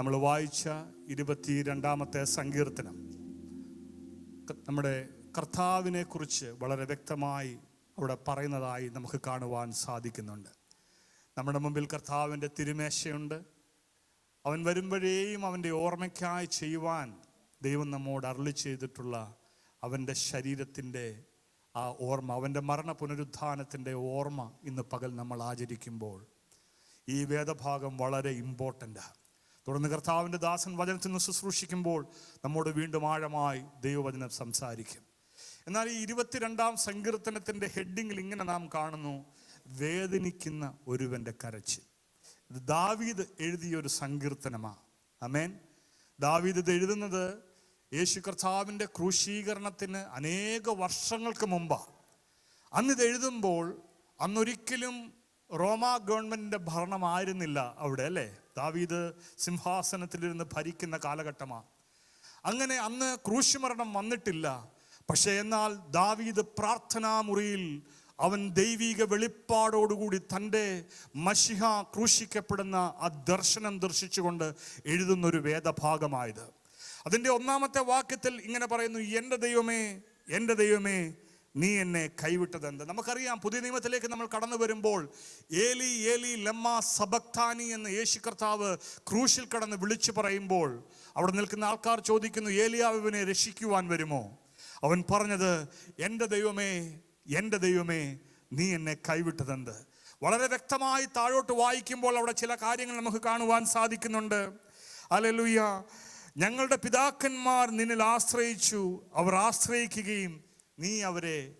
നമ്മൾ വായിച്ച ഇരുപത്തി രണ്ടാമത്തെ സങ്കീർത്തനം. നമ്മുടെ കർത്താവിനെ കുറിച്ച് വളരെ വ്യക്തമായി അവിടെ പറയുന്നതായി നമുക്ക് കാണുവാൻ സാധിക്കുന്നുണ്ട്. നമ്മുടെ മുമ്പിൽ കർത്താവിന്റെ തിരുമേശയുണ്ട്. അവൻ വരുമ്പോഴേയും അവന്റെ ഓർമ്മയ്ക്കായി ചെയ്യുവാൻ ദൈവം നമ്മോട് അരളി ചെയ്തിട്ടുള്ള അവന്റെ ശരീരത്തിന്റെ ആ ഓർമ്മ അവന്റെ മരണ പുനരുത്ഥാനത്തിന്റെ ഓർമ്മ ഇന്ന് പകൽ നമ്മൾ ആചരിക്കുമ്പോൾ ഈ വേദഭാഗം വളരെ ഇമ്പോർട്ടന്റാണ് തുടർന്ന് കർത്താവിന്റെ ദാസൻ വചനത്തിൽ നിന്ന് ശുശ്രൂഷിക്കുമ്പോൾ നമ്മോട് വീണ്ടും ആഴമായി ദൈവവചനം സംസാരിക്കും. എന്നാൽ ഈ ഇരുപത്തിരണ്ടാം സങ്കീർത്തനത്തിന്റെ ഹെഡിങ്ങിൽ ഇങ്ങനെ നാം കാണുന്നു വേദനിക്കുന്ന ഒരുവന്റെ കരച്ചിൽ. ഇത് ദാവീദ് എഴുതിയ ഒരു സങ്കീർത്തനമാണ് അമേൻ ദാവീദ് ഇത് എഴുതുന്നത് യേശു കർത്താവിന്റെ ക്രൂശീകരണത്തിന് അനേക വർഷങ്ങൾക്ക് മുമ്പാണ് അന്ന് ഇത് എഴുതുമ്പോൾ അന്നൊരിക്കലും റോമ ഗവൺമെന്റിന്റെ ഭരണമായിരുന്നില്ല അവിടെ അല്ലേ? ദാവീദ് സിംഹാസനത്തിലിരുന്ന് ഭരിക്കുന്ന കാലഘട്ടമാണ് അങ്ങനെ അന്ന് ക്രൂശുമരണം വന്നിട്ടില്ല. പക്ഷേ എന്നാൽ ദാവീദ് പ്രാർത്ഥനാ മുറിയിൽ അവൻ ദൈവീക വെളിപ്പാടോടുകൂടി തന്റെ മഷിഹ ക്രൂശിക്കപ്പെടുന്ന ആ ദർശനം ദർശിച്ചുകൊണ്ട് എഴുതുന്നൊരു വേദഭാഗമായത്. അതിന്റെ ഒന്നാമത്തെ വാക്യത്തിൽ ഇങ്ങനെ പറയുന്നു എന്റെ ദൈവമേ എന്റെ ദൈവമേ നീ എന്നെ കൈവിട്ടതെന്ത്? നമുക്കറിയാം പുതിയ നിയമത്തിലേക്ക് നമ്മൾ കടന്നു വരുമ്പോൾ ഏലി ഏലി ലമ്മ സബക്താനി എന്ന് യേശു കർത്താവ് ക്രൂശിൽ കടന്ന് വിളിച്ചു പറയുമ്പോൾ അവിടെ നിൽക്കുന്ന ആൾക്കാർ ചോദിക്കുന്നു ഏലിയാവിനെ രക്ഷിക്കുവാൻ വരുമോ? അവൻ പറഞ്ഞത് എന്റെ ദൈവമേ എന്റെ ദൈവമേ നീ എന്നെ കൈവിട്ടതെന്ത്? വളരെ വ്യക്തമായി താഴോട്ട് വായിക്കുമ്പോൾ അവിടെ ചില കാര്യങ്ങൾ നമുക്ക് കാണുവാൻ സാധിക്കുന്നുണ്ട്. അലലുയ്യ ഞങ്ങളുടെ പിതാക്കന്മാർ നിന്നിൽ ആശ്രയിച്ചു. അവർ ആശ്രയിക്കുകയും നീ അവരെ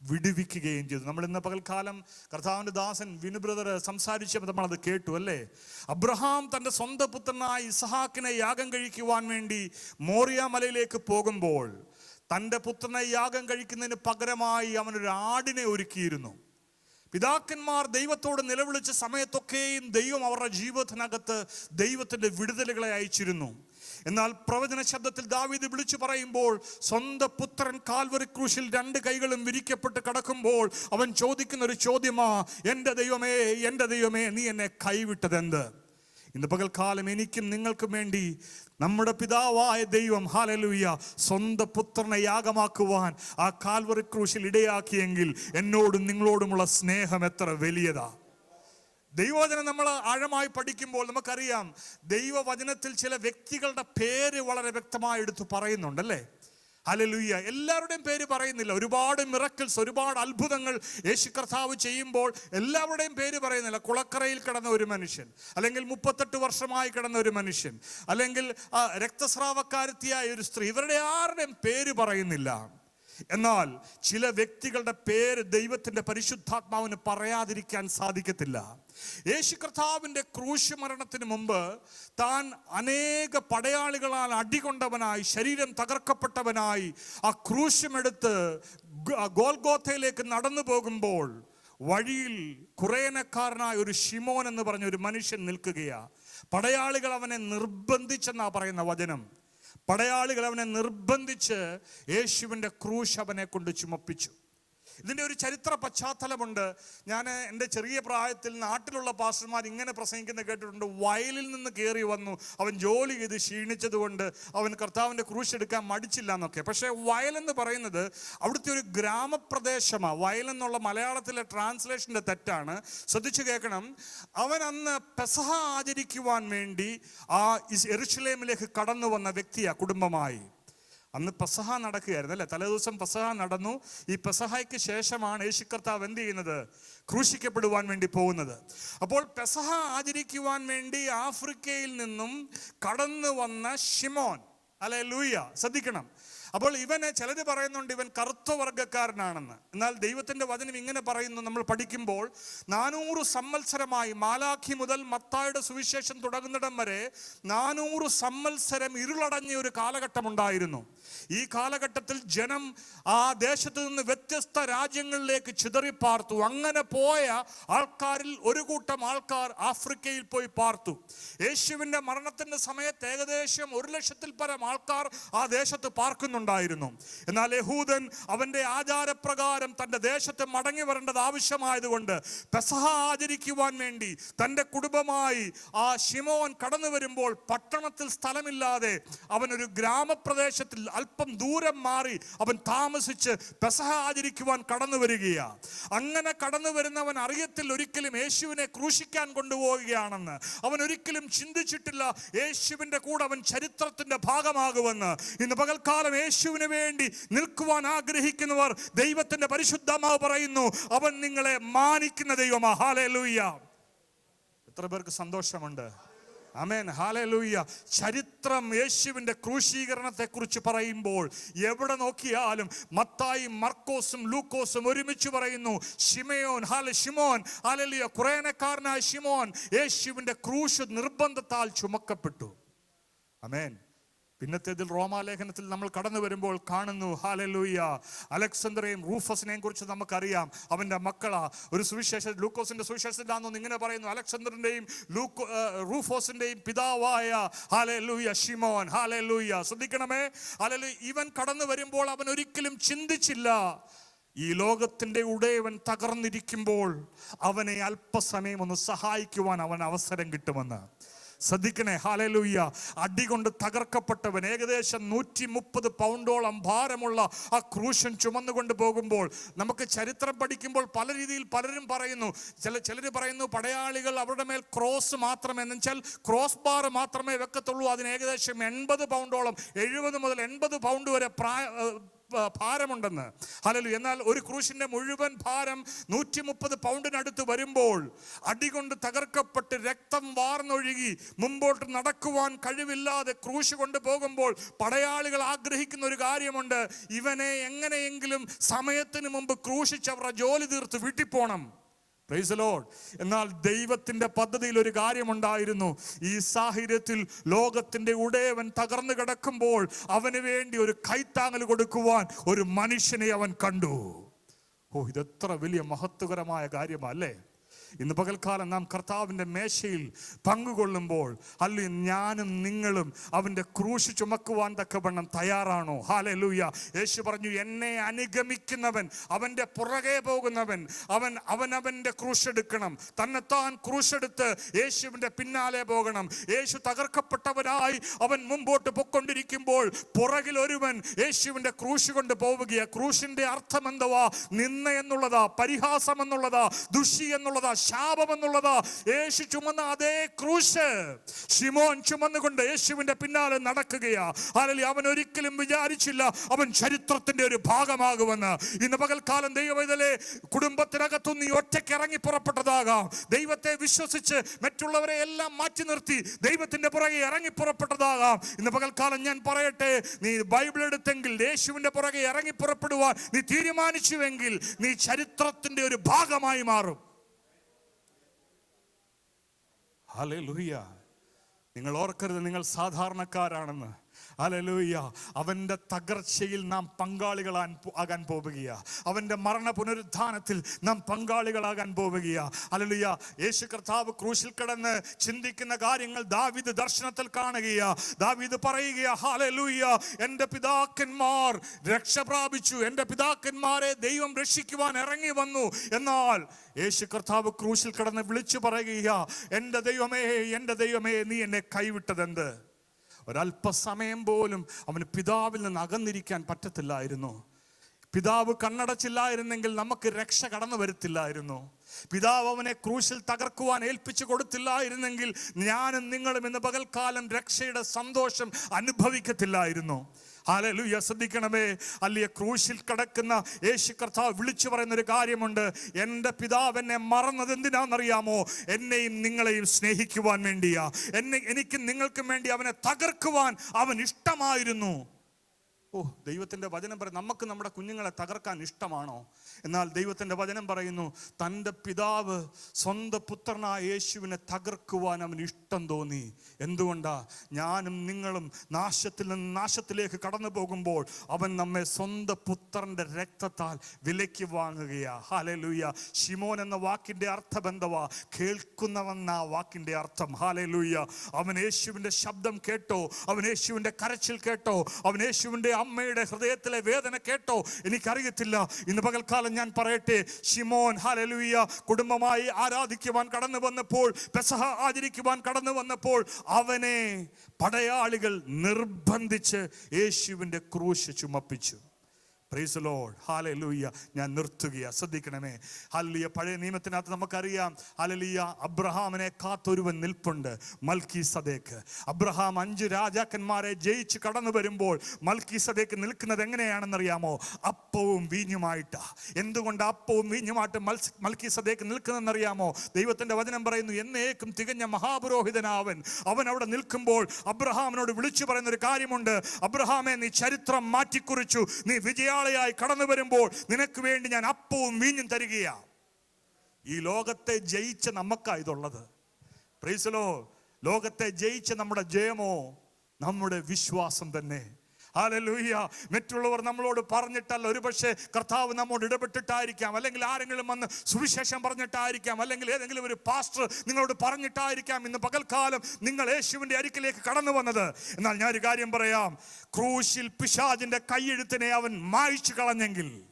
വിടുവിക്കുകയും ചെയ്തു. നമ്മൾ ഇന്ന് പകൽക്കാലം കർത്താവിന്റെ ദാസൻ വിനു ബ്രദർ സംസാരിച്ചപ്പോൾ നമ്മൾ അത് കേട്ടു അല്ലേ? അബ്രഹാം തന്റെ സ്വന്തം പുത്രനായ ഇസഹാക്കിനെ യാഗം കഴിക്കുവാൻ വേണ്ടി മോറിയ മലയിലേക്ക് പോകുമ്പോൾ തന്റെ പുത്രനെ യാഗം കഴിക്കുന്നതിന് പകരമായി അവനൊരു ആടിനെ ഒരുക്കിയിരുന്നു. പിതാക്കന്മാർ ദൈവത്തോട് നിലവിളിച്ച സമയത്തൊക്കെയും ദൈവം അവരുടെ ജീവിതത്തിനകത്ത് ദൈവത്തിന്റെ വിടുതലുകളെ അയച്ചിരുന്നു. എന്നാൽ പ്രവചന ശബ്ദത്തിൽ ദാവീദ് വിളിച്ചു പറയുമ്പോൾ സ്വന്തം പുത്രൻ കാൽവറി ക്രൂശിൽ രണ്ട് കൈകളും വിരിക്കപ്പെട്ട് കിടക്കുമ്പോൾ അവൻ ചോദിക്കുന്ന ഒരു ചോദ്യമാ എന്റെ ദൈവമേ എന്റെ ദൈവമേ നീ എന്നെ കൈവിട്ടതെന്ത്? ഇന്ന് പകൽക്കാലം എനിക്കും നിങ്ങൾക്കും വേണ്ടി നമ്മുടെ പിതാവായ ദൈവം ഹാലലൂയ സ്വന്തം പുത്രനെ യാഗമാക്കുവാൻ ആ കാൽവറി ക്രൂശിൽ ഇടയാക്കിയെങ്കിൽ എന്നോടും നിങ്ങളോടുമുള്ള സ്നേഹം എത്ര വലിയതാ. ദൈവവചനം നമ്മൾ ആഴമായി പഠിക്കുമ്പോൾ നമുക്കറിയാം ദൈവവചനത്തിൽ ചില വ്യക്തികളുടെ പേര് വളരെ വ്യക്തമായി പറയുന്നുണ്ടല്ലേ? പറയുന്നുണ്ട് അല്ലേ ഹലലുയ്യ എല്ലാവരുടെയും പേര് പറയുന്നില്ല. ഒരുപാട് മിറക്കിൾസ് ഒരുപാട് അത്ഭുതങ്ങൾ യേശു കർത്താവ് ചെയ്യുമ്പോൾ എല്ലാവരുടെയും പേര് പറയുന്നില്ല. കുളക്കറയിൽ കിടന്ന ഒരു മനുഷ്യൻ അല്ലെങ്കിൽ മുപ്പത്തെട്ട് വർഷമായി കിടന്ന ഒരു മനുഷ്യൻ അല്ലെങ്കിൽ രക്തസ്രാവക്കാരത്തിയായ ഒരു സ്ത്രീ. ഇവരുടെ ആരുടെയും പേര് പറയുന്നില്ല. എന്നാൽ ചില വ്യക്തികളുടെ പേര് ദൈവത്തിന്റെ പരിശുദ്ധാത്മാവിന് പറയാതിരിക്കാൻ സാധിക്കത്തില്ല. യേശു കർത്താവിന്റെ ക്രൂശ് മരണത്തിന് മുമ്പ് താൻ അനേക പടയാളികളാൽ അടികൊണ്ടവനായി ശരീരം തകർക്കപ്പെട്ടവനായി ആ ക്രൂശമെടുത്ത് ഗോൽഗോത്തയിലേക്ക് നടന്നു പോകുമ്പോൾ വഴിയിൽ കുറേനക്കാരനായ ഒരു ഷിമോൻ എന്ന് പറഞ്ഞ ഒരു മനുഷ്യൻ നിൽക്കുകയാണ് പടയാളികൾ അവനെ നിർബന്ധിച്ചെന്നാ പറയുന്ന വചനം. പടയാളികൾ അവനെ നിർബന്ധിച്ച് യേശുവിന്റെ ക്രൂശ് അവനെ കൊണ്ട് ചുമപ്പിച്ചു. ഇതിന്റെ ഒരു ചരിത്ര പശ്ചാത്തലമുണ്ട്. ഞാൻ എന്റെ ചെറിയ പ്രായത്തിൽ നാട്ടിലുള്ള പാസ്റ്റർമാർ ഇങ്ങനെ പ്രസംഗിക്കുന്ന കേട്ടിട്ടുണ്ട്. വയലിൽ നിന്ന് കയറി വന്നു. അവൻ ജോലി ചെയ്ത് ക്ഷീണിച്ചതുകൊണ്ട് അവൻ കർത്താവിന്റെ ക്രൂശെടുക്കാൻ മടിച്ചില്ല എന്നൊക്കെ. പക്ഷേ വയലെന്ന് പറയുന്നത് അവിടുത്തെ ഒരു ഗ്രാമപ്രദേശമാണ് വയലെന്നുള്ള മലയാളത്തിലെ ട്രാൻസ്ലേഷന്റെ തെറ്റാണ്. ശ്രദ്ധിച്ചു കേൾക്കണം. അവൻ അന്ന് പെസഹ ആചരിക്കുവാൻ വേണ്ടി ആ എറുഷലേമിലേക്ക് കടന്നു വന്ന വ്യക്തിയാണ് കുടുംബമായി. അന്ന് പെസഹ നടക്കുകയായിരുന്നു അല്ലേ? തലേദിവസം പെസഹ നടന്നു. ഈ പെസഹയ്ക്ക് ശേഷമാണ് യേശു കർത്താവ് എന്ത് ചെയ്യുന്നത്? ക്രൂശിക്കപ്പെടുവാൻ വേണ്ടി പോകുന്നത്. അപ്പോൾ പെസഹ ആചരിക്കുവാൻ വേണ്ടി ആഫ്രിക്കയിൽ നിന്നും കടന്നു വന്ന ഷിമോൻ അല്ലെ ലൂയ ശ്രദ്ധിക്കണം. അപ്പോൾ ഇവനെ ചിലർ പറയുന്നുണ്ട് ഇവൻ കറുത്ത വർഗക്കാരനാണെന്ന് എന്നാൽ ദൈവത്തിന്റെ വചനം ഇങ്ങനെ പറയുന്നു നമ്മൾ പഠിക്കുമ്പോൾ നാനൂറ് സമ്മത്സരമായി മാലാഖി മുതൽ മത്തായുടെ സുവിശേഷം തുടങ്ങുന്നിടം വരെ നാനൂറ് സമ്മത്സരം ഇരുളടഞ്ഞ ഒരു കാലഘട്ടം ഉണ്ടായിരുന്നു. ഈ കാലഘട്ടത്തിൽ ജനം ആ ദേശത്ത് നിന്ന് വ്യത്യസ്ത രാജ്യങ്ങളിലേക്ക് ചിതറിപ്പാർത്തു അങ്ങനെ പോയ ആൾക്കാരിൽ ഒരു കൂട്ടം ആൾക്കാർ ആഫ്രിക്കയിൽ പോയി പാർത്തു. യേശുവിന്റെ മരണത്തിന്റെ സമയത്ത് ഏകദേശം ഒരു ലക്ഷത്തിൽ പരം ആൾക്കാർ ആ ദേശത്ത് പാർക്കുന്നുണ്ട്. ഉണ്ടായിരുന്നു. എന്നാൽ യഹൂദൻ അവന്റെ ആചാരപ്രകാരം തന്റെ ദേശത്ത് മടങ്ങി വരേണ്ടത് ആവശ്യമായതുകൊണ്ട് പെസഹ ആചരിക്കുവാൻ വേണ്ടി തന്റെ കുടുംബമായി ആ ഷിമോൻ കടന്നു വരുമ്പോൾ പട്ടണത്തിൽ സ്ഥലമില്ലാതെ അവൻ ഒരു ഗ്രാമപ്രദേശത്തിൽ അല്പം ദൂരം മാറി അവൻ താമസിച്ച് പെസഹ ആചരിക്കുവാൻ കടന്നു വരികയാണ് അങ്ങനെ കടന്നു വരുന്നവൻ അറിയത്തിൽ ഒരിക്കലും യേശുവിനെ ക്രൂശിക്കാൻ കൊണ്ടുപോവുകയാണെന്ന്. അവൻ ഒരിക്കലും ചിന്തിച്ചിട്ടില്ല യേശുവിന്റെ കൂടെ അവൻ ചരിത്രത്തിന്റെ ഭാഗമാകുമെന്ന്. ഇന്ന് പകൽക്കാലം യേശുവിന് വേണ്ടി നിൽക്കുവാൻ ആഗ്രഹിക്കുന്നവർ ദൈവത്തിന്റെ പരിശുദ്ധമാവ് പറയുന്നു അവൻ നിങ്ങളെ മാനിക്കുന്ന ദൈവമാ. ഹാലേ ലൂയ്യ എത്ര പേർക്ക് സന്തോഷമുണ്ട്? അമേൻ ഹാലലൂയ ചരിത്രം യേശുവിന്റെ ക്രൂശീകരണത്തെക്കുറിച്ച് പറയുമ്പോൾ എവിടെ നോക്കിയാലും മത്തായി മർക്കോസും ലൂക്കോസും ഒരുമിച്ച് പറയുന്നു ഷിമയോൻ ഹാല ഷിമോൻ ഹാലലിയ കുറേനക്കാരനായ ഷിമോൻ യേശുവിന്റെ ക്രൂശ് നിർബന്ധത്താൽ ചുമക്കപ്പെട്ടു. അമേൻ പിന്നത്തേതിൽ റോമാലേഖനത്തിൽ നമ്മൾ കടന്നു വരുമ്പോൾ കാണുന്നു ഹാലലൂയ. അലക്സണ്ടറേയും റൂഫസിനെയും കുറിച്ച് നമുക്കറിയാം. അവന്റെ മക്കളാ. ഒരു സുവിശേഷ ലൂക്കോസിന്റെ സുവിശേഷത്തിലാണെന്ന് ഇങ്ങനെ പറയുന്നു. അലക്സണ്ടറിന്റെയും ലൂക്കോ റൂഫോസിന്റെയും പിതാവായ ഹാലലൂയ ഷിമോൻ ഹാലലൂയ. ശ്രദ്ധിക്കണമേ. ഹാലലൂയ ഇവൻ കടന്നു വരുമ്പോൾ അവൻ ഒരിക്കലും ചിന്തിച്ചില്ല. ഈ ലോകത്തിന്റെ ഉടയവൻ തകർന്നിരിക്കുമ്പോൾ അവനെ അല്പസമയം ഒന്ന് സഹായിക്കുവാൻ അവൻ അവസരം കിട്ടുമെന്ന്. ശ്രദ്ധിക്കണേ. ഹാലലൂയ്യ അടികൊണ്ട് തകർക്കപ്പെട്ടവൻ ഏകദേശം നൂറ്റി മുപ്പത് പൗണ്ടോളം ഭാരമുള്ള ആ ക്രൂശൻ ചുമന്നുകൊണ്ട് പോകുമ്പോൾ നമുക്ക് ചരിത്രം പഠിക്കുമ്പോൾ പല രീതിയിൽ പലരും പറയുന്നു. ചില ചിലർ പറയുന്നു പടയാളികൾ അവരുടെ മേൽ ക്രോസ് മാത്രമേ എന്നുവെച്ചാൽ ക്രോസ് ബാർ മാത്രമേ വെക്കത്തുള്ളൂ. അതിന് ഏകദേശം എൺപത് പൗണ്ടോളം എഴുപത് മുതൽ എൺപത് പൗണ്ട് വരെ പ്രായ ഭാരമുണ്ടെന്ന്. ഹലലു എന്നാൽ ഒരു ക്രൂശിന്റെ മുഴുവൻ ഭാരം നൂറ്റി മുപ്പത് പൗണ്ടിനടുത്ത് വരുമ്പോൾ അടികൊണ്ട് തകർക്കപ്പെട്ട് രക്തം വാർന്നൊഴുകി മുമ്പോട്ട് നടക്കുവാൻ കഴിവില്ലാതെ ക്രൂശ് കൊണ്ടുപോകുമ്പോൾ പടയാളികൾ ആഗ്രഹിക്കുന്ന ഒരു കാര്യമുണ്ട്. ഇവനെ എങ്ങനെയെങ്കിലും സമയത്തിന് മുമ്പ് ക്രൂശിച്ച് അവരുടെ ജോലി തീർത്ത് വീട്ടിൽ പോകണം പ്രൈസ് ലോഡ് എന്നാൽ ദൈവത്തിന്റെ പദ്ധതിയിൽ ഒരു കാര്യമുണ്ടായിരുന്നു. ഈ സാഹചര്യത്തിൽ ലോകത്തിന്റെ ഉടയവൻ തകർന്നു കിടക്കുമ്പോൾ അവന് വേണ്ടി ഒരു കൈത്താങ്ങൽ കൊടുക്കുവാൻ ഒരു മനുഷ്യനെ അവൻ കണ്ടു. ഓ ഇതെത്ര വലിയ മഹത്വകരമായ കാര്യമല്ലേ ഇന്ന് പകൽക്കാലം നാം കർത്താവിന്റെ മേശയിൽ പങ്കുകൊള്ളുമ്പോൾ അല്ല ഞാനും നിങ്ങളും അവന്റെ ക്രൂശ് ചുമക്കുവാൻ തക്കവണ്ണം തയ്യാറാണോ? ഹാലെ ലൂയ യേശു പറഞ്ഞു എന്നെ അനുഗമിക്കുന്നവൻ അവന്റെ പുറകെ പോകുന്നവൻ അവൻ അവനവന്റെ ക്രൂശെടുക്കണം തന്നെത്താൻ ക്രൂശെടുത്ത് യേശുവിന്റെ പിന്നാലെ പോകണം. യേശു തകർക്കപ്പെട്ടവനായി അവൻ മുമ്പോട്ട് പൊക്കൊണ്ടിരിക്കുമ്പോൾ പുറകിൽ ഒരുവൻ യേശുവിന്റെ ക്രൂശ് കൊണ്ട് പോവുകയാണ് ക്രൂശിന്റെ അർത്ഥം എന്തുവാ? നിന്ന എന്നുള്ളതാ പരിഹാസം എന്നുള്ളതാ ദുഷി എന്നുള്ളതാ ശാപം എന്നുള്ളത് യേശു ചുമന്ന അതേ ക്രൂശ് ഷിമോൻ ചുമന്നുകൊണ്ട് യേശുവിന്റെ പിന്നാലെ നടക്കുകയാ. അല്ലെങ്കിൽ അവൻ ഒരിക്കലും വിചാരിച്ചില്ല അവൻ ചരിത്രത്തിന്റെ ഒരു ഭാഗമാകുമെന്ന്. ഇന്ന് പകൽക്കാലം ദൈവവേദലെ കുടുംബത്തിനകത്തു നീ ഒറ്റയ്ക്ക് ഇറങ്ങി പുറപ്പെട്ടതാകാം. ദൈവത്തെ വിശ്വസിച്ച് മറ്റുള്ളവരെ എല്ലാം മാറ്റി നിർത്തി ദൈവത്തിന്റെ പുറകെ ഇറങ്ങി പുറപ്പെട്ടതാകാം. ഇന്ന് പകൽക്കാലം ഞാൻ പറയട്ടെ നീ ബൈബിൾ എടുത്തെങ്കിൽ യേശുവിന്റെ പുറകെ ഇറങ്ങി പുറപ്പെടുവാൻ നീ തീരുമാനിച്ചുവെങ്കിൽ നീ ചരിത്രത്തിന്റെ ഒരു ഭാഗമായി മാറും. ഹല്ലേലൂയ നിങ്ങൾ ഓർക്കരുത് നിങ്ങൾ സാധാരണക്കാരാണെന്ന്. ഹല്ലേലൂയ. അവന്റെ തകർച്ചയിൽ നാം പങ്കാളികളാൻ ആകാൻ പോവുകയാ. അവന്റെ മരണ പുനരുദ്ധാനത്തിൽ നാം പങ്കാളികളാകാൻ പോവുകയാ. അലലുയ്യ യേശു കർത്താവ് ക്രൂശിൽ കിടന്ന് ചിന്തിക്കുന്ന കാര്യങ്ങൾ ദാവിദ് ദർശനത്തിൽ കാണുകയാ. ദാവിദ് പറയുകയാ ഹാലലൂയ്യ എന്റെ പിതാക്കന്മാർ രക്ഷ പ്രാപിച്ചു. എന്റെ പിതാക്കന്മാരെ ദൈവം രക്ഷിക്കുവാൻ ഇറങ്ങി വന്നു. എന്നാൽ യേശു കർത്താവ് ക്രൂശിൽ കിടന്ന് വിളിച്ചു പറയുകയാ എന്റെ ദൈവമേ എന്റെ ദൈവമേ നീ എന്നെ കൈവിട്ടതെന്ത്? ഒരല്പസമയം പോലും അവന് പിതാവിൽ നിന്ന് അകന്നിരിക്കാൻ പറ്റത്തില്ലായിരുന്നു. പിതാവ് കണ്ണടച്ചില്ലായിരുന്നെങ്കിൽ നമുക്ക് രക്ഷ കടന്നു വരത്തില്ലായിരുന്നു. പിതാവ് അവനെ ക്രൂശിൽ തകർക്കുവാൻ ഏൽപ്പിച്ചു കൊടുത്തില്ലായിരുന്നെങ്കിൽ ഞാനും നിങ്ങളും ഇന്ന് പകൽക്കാലം രക്ഷയുടെ സന്തോഷം അനുഭവിക്കത്തില്ലായിരുന്നു. ഹാലലുയ ശ്രദ്ധിക്കണമേ. അല്ലെ ക്രൂശിൽ കിടക്കുന്ന യേശു കർത്താവ് വിളിച്ചു പറയുന്ന ഒരു കാര്യമുണ്ട്. എന്റെ പിതാവ് എന്നെ മറന്നത് എന്തിനാണെന്നറിയാമോ? എന്നെയും നിങ്ങളെയും സ്നേഹിക്കുവാൻ വേണ്ടിയാ. എന്നെ എനിക്കും നിങ്ങൾക്കും വേണ്ടി അവനെ തകർക്കുവാൻ അവൻ ഇഷ്ടമായിരുന്നു. ഓ ദൈവത്തിന്റെ വചനം പറയും നമുക്ക് നമ്മുടെ കുഞ്ഞുങ്ങളെ തകർക്കാൻ ഇഷ്ടമാണോ? എന്നാൽ ദൈവത്തിന്റെ വചനം പറയുന്നു തന്റെ പിതാവ് സ്വന്തം പുത്രനായ യേശുവിനെ തകർക്കുവാൻ അവന് ഇഷ്ടം തോന്നി. എന്തുകൊണ്ടാ? ഞാനും നിങ്ങളും നാശത്തിൽ നിന്ന് നാശത്തിലേക്ക് കടന്നു പോകുമ്പോൾ അവൻ നമ്മെ സ്വന്തം പുത്രന്റെ രക്തത്താൽ വിലയ്ക്ക് വാങ്ങുകയാ. ഹാലലൂയ ഷിമോൻ എന്ന വാക്കിന്റെ അർത്ഥബന്ധവാ കേൾക്കുന്നവെന്ന വാക്കിന്റെ അർത്ഥം. ഹാലലൂയ അവൻ യേശുവിന്റെ ശബ്ദം കേട്ടോ? അവൻ യേശുവിന്റെ കരച്ചിൽ കേട്ടോ? അവൻ യേശുവിന്റെ അമ്മയുടെ ഹൃദയത്തിലെ വേദന കേട്ടോ? എനിക്കറിയത്തില്ല. ഇന്ന് പകൽക്കാലം ഞാൻ പറയട്ടെ. ഷിമോൻ ഹലലുയ കുടുംബമായി ആരാധിക്കുവാൻ കടന്നു വന്നപ്പോൾ പെസഹ ആചരിക്കുവാൻ കടന്നു വന്നപ്പോൾ അവനെ പടയാളികൾ നിർബന്ധിച്ച് യേശുവിന്റെ ക്രൂശ് ചുമപ്പിച്ചു. പ്രൈസ് ലോഡ് ഹാലലൂയ്യ ഞാൻ നിർത്തുകയാ. ശ്രദ്ധിക്കണമേ. ഹല്ലിയ പഴയ നിയമത്തിനകത്ത് നമുക്കറിയാം. ഹലലിയ അബ്രഹാമിനെ കാത്തൊരുവൻ നിൽപ്പുണ്ട്. മൽക്കി സദേക്ക് അബ്രഹാം അഞ്ച് രാജാക്കന്മാരെ ജയിച്ച് കടന്നു വരുമ്പോൾ മൽക്കി സദേക്ക് നിൽക്കുന്നത് എങ്ങനെയാണെന്നറിയാമോ? അപ്പവും വീഞ്ഞുമായിട്ടാ. എന്തുകൊണ്ട് അപ്പവും വീഞ്ഞുമായിട്ട് മൽക്കി സദേക്ക് നിൽക്കുന്നതെന്നറിയാമോ? ദൈവത്തിന്റെ വചനം പറയുന്നു എന്നേക്കും തികഞ്ഞ മഹാപുരോഹിതനാവൻ. അവൻ അവിടെ നിൽക്കുമ്പോൾ അബ്രഹാമിനോട് വിളിച്ചു പറയുന്ന ഒരു കാര്യമുണ്ട്. അബ്രഹാമെ നീ ചരിത്രം മാറ്റിക്കുറിച്ചു. നീ വിജയാളയായി കടന്നു വരുമ്പോൾ നിനക്ക് വേണ്ടി ഞാൻ അപ്പവും വീഞ്ഞും തരികയാ ഈ ലോകത്തെ ജയിച്ച നമുക്കാ ഇതുള്ളത്. പ്രീസലോ ലോകത്തെ ജയിച്ച നമ്മുടെ ജയമോ നമ്മുടെ വിശ്വാസം തന്നെ. ഹാലലൂയ മറ്റുള്ളവർ നമ്മളോട് പറഞ്ഞിട്ടല്ല. ഒരുപക്ഷെ കർത്താവ് നമ്മോട് ഇടപെട്ടിട്ടായിരിക്കാം. അല്ലെങ്കിൽ ആരെങ്കിലും വന്ന് സുവിശേഷം പറഞ്ഞിട്ടായിരിക്കാം. അല്ലെങ്കിൽ ഏതെങ്കിലും ഒരു പാസ്റ്റർ നിങ്ങളോട് പറഞ്ഞിട്ടായിരിക്കാം. ഇന്ന് പകൽക്കാലം നിങ്ങൾ യേശുവിന്റെ അരിക്കിലേക്ക് കടന്നു വന്നത്. എന്നാൽ ഞാനൊരു കാര്യം പറയാം. ക്രൂശിൽ പിശാജിന്റെ കൈയെഴുത്തിനെ അവൻ മായിച്ചു കളഞ്ഞെങ്കിൽ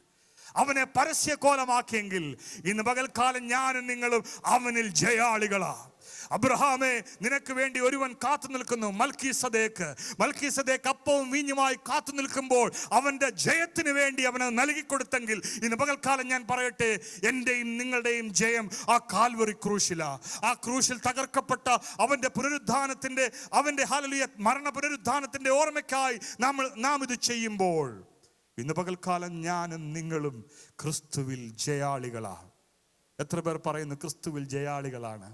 അവനെ പരസ്യകോലമാക്കിയെങ്കിൽ ഇന്ന് പകൽക്കാലം ഞാനും നിങ്ങളും അവനിൽ ജയാളികളാ. അബ്രഹാമേ നിനക്ക് വേണ്ടി ഒരുവൻ കാത്തു നിൽക്കുന്നു. മൽക്കി സദേക്ക് മൽക്കി സദേക്ക് അപ്പവും വീഞ്ഞുമായി കാത്തു നിൽക്കുമ്പോൾ അവന്റെ ജയത്തിന് വേണ്ടി അവന് നൽകിക്കൊടുത്തെങ്കിൽ ഇന്ന് പകൽക്കാലം ഞാൻ പറയട്ടെ എന്റെയും നിങ്ങളുടെയും ജയം ആ കാൽവറി ക്രൂശില. ആ ക്രൂശിൽ തകർക്കപ്പെട്ട അവന്റെ പുനരുദ്ധാനത്തിന്റെ അവന്റെ ഹാലലിയ മരണ പുനരുദ്ധാനത്തിന്റെ ഓർമ്മയ്ക്കായി നമ്മൾ നാം ഇത് ചെയ്യുമ്പോൾ ഇന്ന് പകൽക്കാലം ഞാനും നിങ്ങളും ക്രിസ്തുവിൽ ജയാളികളാണ് എത്ര പേർ പറയുന്നു ക്രിസ്തുവിൽ ജയാളികളാണ്?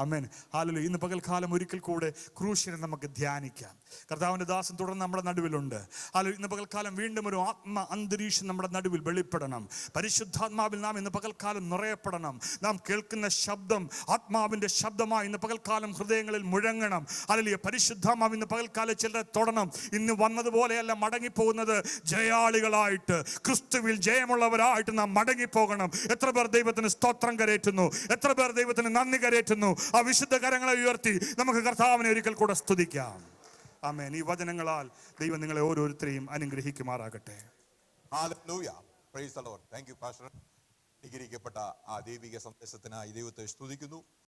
അമ്മേൻ ഹാലലു ഇന്ന് പകൽക്കാലം ഒരിക്കൽ കൂടെ ക്രൂശിനെ നമുക്ക് ധ്യാനിക്കാം. കർത്താവിന്റെ ദാസം തുടർന്ന് നമ്മുടെ നടുവിലുണ്ട്. ഹാലു ഇന്ന് പകൽക്കാലം വീണ്ടും ഒരു ആത്മ അന്തരീക്ഷം നമ്മുടെ നടുവിൽ വെളിപ്പെടണം. പരിശുദ്ധാത്മാവിൽ നാം ഇന്ന് പകൽക്കാലം നിറയപ്പെടണം. നാം കേൾക്കുന്ന ശബ്ദം ആത്മാവിന്റെ ശബ്ദമായി ഇന്ന് പകൽക്കാലം ഹൃദയങ്ങളിൽ മുഴങ്ങണം. അല്ലെങ്കിൽ പരിശുദ്ധാത്മാവ് ഇന്ന് പകൽക്കാലം ചിലരെ തൊടണം. ഇന്ന് വന്നതുപോലെയല്ല മടങ്ങിപ്പോകുന്നത് ജയാളികളായിട്ട് ക്രിസ്തുവിൽ ജയമുള്ളവരായിട്ട് നാം മടങ്ങിപ്പോകണം. എത്ര പേർ ദൈവത്തിന് സ്തോത്രം കരേറ്റുന്നു? എത്ര പേർ ദൈവത്തിന് നന്ദി കരേറ്റുന്നു? ആ വിശുദ്ധ കരങ്ങളെ ഉയർത്തി നമുക്ക് കർത്താവിനെ ഒരിക്കൽ കൂടെ സ്തുതിക്കാം. ആമേൻ. ഈ വചനങ്ങളാൽ ദൈവം നിങ്ങളെ ഓരോരുത്തരെയും അനുഗ്രഹിക്കുമാറാകട്ടെ. ഡിഗ്രിക്കപ്പെട്ട ആ ദൈവിക സന്ദേശത്തിനായി ദൈവത്തെ സ്തുതിക്കുന്നു.